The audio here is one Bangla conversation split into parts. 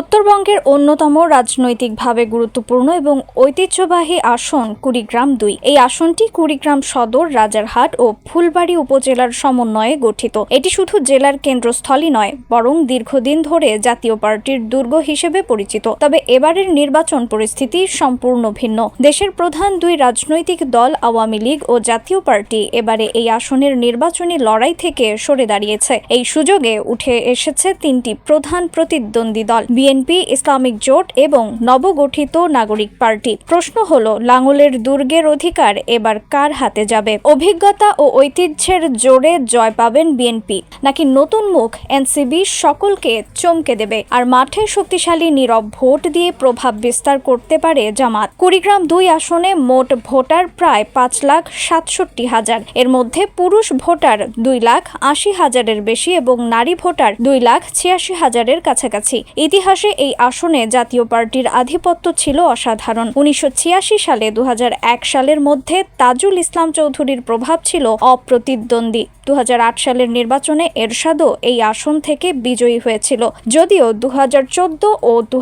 উত্তরবঙ্গের অন্যতম রাজনৈতিকভাবে গুরুত্বপূর্ণ এবং ঐতিহ্যবাহী আসন কুড়িগ্রাম দুই। এই আসনটি কুড়িগ্রাম সদর, রাজারহাট ও ফুলবাড়ি উপজেলার সমন্বয়ে গঠিত। এটি শুধু জেলার কেন্দ্রস্থলই নয়, বরং দীর্ঘদিন ধরে জাতীয় পার্টির দুর্গ হিসেবে পরিচিত। তবে এবারের নির্বাচন পরিস্থিতি সম্পূর্ণ ভিন্ন। দেশের প্রধান দুই রাজনৈতিক দল আওয়ামী লীগ ও জাতীয় পার্টি এবারে এই আসনের নির্বাচনী লড়াই থেকে সরে দাঁড়িয়েছে। এই সুযোগে উঠে এসেছে তিনটি প্রধান প্রতিদ্বন্দ্বী দল। বিএনপি, ইসলামিক জোট এবং নবগঠিত নাগরিক পার্টি। প্রশ্ন হলো লাঙ্গলের দুর্গের অধিকার এবার কার হাতে যাবে? অভিজ্ঞতা ও ঐতিহ্যের জোরে জয় পাবেন বিএনপি। নাকি নতুন মুখ এনসিবি সকলকে চমকে দেবে? আর মাঠে শক্তিশালী নীরব ভোট দিয়ে প্রভাব বিস্তার করতে পারে জামাত। কুড়িগ্রাম দুই আসনে মোট ভোটার প্রায় পাঁচ লাখ সাতষট্টি হাজার। এর মধ্যে পুরুষ ভোটার দুই লাখ আশি হাজারের বেশি এবং নারী ভোটার দুই লাখ ছিয়াশি হাজারের কাছাকাছি। ইতিহাসে এই আসনে জাতীয় পার্টির আধিপত্য ছিল অসাধারণ। উনিশশো সালে দু সালের মধ্যে তাজুল ইসলাম চৌধুরীর প্রভাব ছিল অপ্রতিদ্বন্দ্বী। দু সালের নির্বাচনে এরশাদও এই আসন থেকে বিজয়ী হয়েছিল, যদিও দু ও দু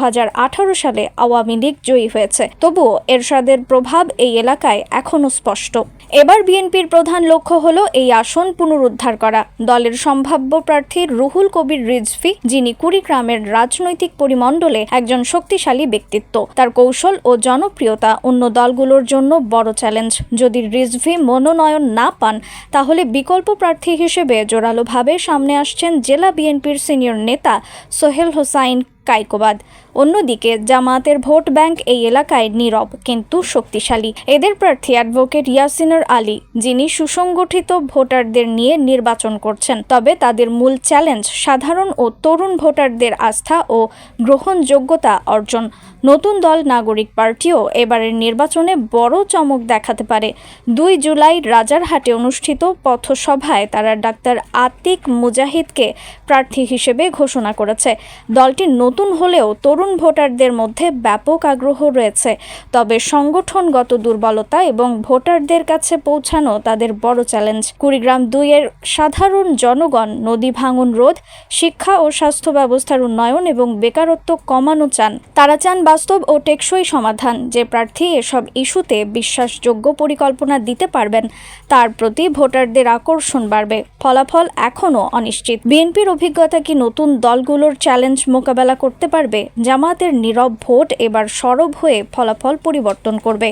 সালে আওয়ামী লীগ জয়ী হয়েছে। তবুও এরশাদের প্রভাব এই এলাকায় এখনও স্পষ্ট। এবার বিএনপির প্রধান লক্ষ্য হল এই আসন পুনরুদ্ধার করা। দলের সম্ভাব্য প্রার্থী রুহুল কবির রিজভি, যিনি কুড়িগ্রামের রাজনৈতিক পরিমণ্ডলে একজন শক্তিশালী ব্যক্তিত্ব। তার কৌশল ও জনপ্রিয়তা অন্য দলগুলোর জন্য বড় চ্যালেঞ্জ। যদি রিজভি মনোনয়ন না পান, তাহলে বিকল্প প্রার্থী হিসেবে জোরালোভাবে সামনে আসছেন জেলা বিএনপির সিনিয়র নেতা সোহেল হোসাইন। কাইকোবাদ। অন্যদিকে জামাতের ভোট ব্যাংক এই এলাকায় নীরব, কিন্তু শক্তিশালী। এদের প্রার্থী অ্যাডভোকেট ইয়াসিনুর আলী, যিনি সুসংগঠিত ভোটারদের নিয়ে নির্বাচন করছেন। তবে তাদের মূল চ্যালেঞ্জ সাধারণ ও তরুণ ভোটারদের আস্থা ও গ্রহণযোগ্যতা অর্জন। নতুন দল নাগরিক পার্টিও এবারের নির্বাচনে বড় চমক দেখাতে পারে। দুই জুলাই রাজারহাটে অনুষ্ঠিত পথসভায় তারা ডাক্তার আতিক মুজাহিদকে প্রার্থী হিসেবে ঘোষণা করেছে। দলটি নতুন হলেও তরুণ ভোটারদের মধ্যে ব্যাপক আগ্রহ রয়েছে। তবে সংগঠনগত দুর্বলতা এবং ভোটারদের কাছে পৌঁছানো তাদের বড় চ্যালেঞ্জ। কুড়িগ্রাম দুইয়ের সাধারণ জনগণ, নদী ভাঙন রোধ, শিক্ষা ও স্বাস্থ্য ব্যবস্থার উন্নয়ন এবং বেকারত্ব কমানো চান। তারা চান বাস্তব ও টেকসই সমাধান যে প্রার্থী এসব ইস্যুতে বিশ্বাসযোগ্য পরিকল্পনা দিতে পারবেন, তার প্রতি ভোটারদের আকর্ষণ বাড়বে। ফলাফল এখনও অনিশ্চিত। বিএনপির অভিজ্ঞতা কি নতুন দলগুলোর চ্যালেঞ্জ মোকাবেলা করতে পারবে? জামাতের নীরব ভোট এবার সরব হয়ে ফলাফল পরিবর্তন করবে।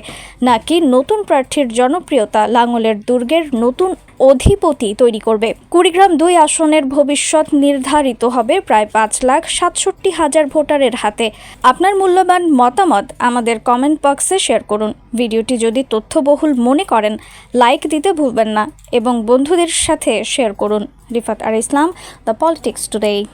নাকি নতুন প্রার্থীর জনপ্রিয়তা লাঙলের দুর্গের নতুন অধিপতি তৈরি করবে। কুড়িগ্রাম দুই আসনের ভবিষ্যৎ নির্ধারিত হবে প্রায় পাঁচ লাখ সাতষট্টি হাজার ভোটারের হাতে। আপনার মূল্যবান মতামত আমাদের কমেন্ট বক্সে শেয়ার করুন। ভিডিওটি যদি তথ্যবহুল মনে করেন, লাইক দিতে ভুলবেন না এবং বন্ধুদের সাথে শেয়ার করুন। রিফাত আর ইসলাম, দ্য পলিটিক্স টুডে।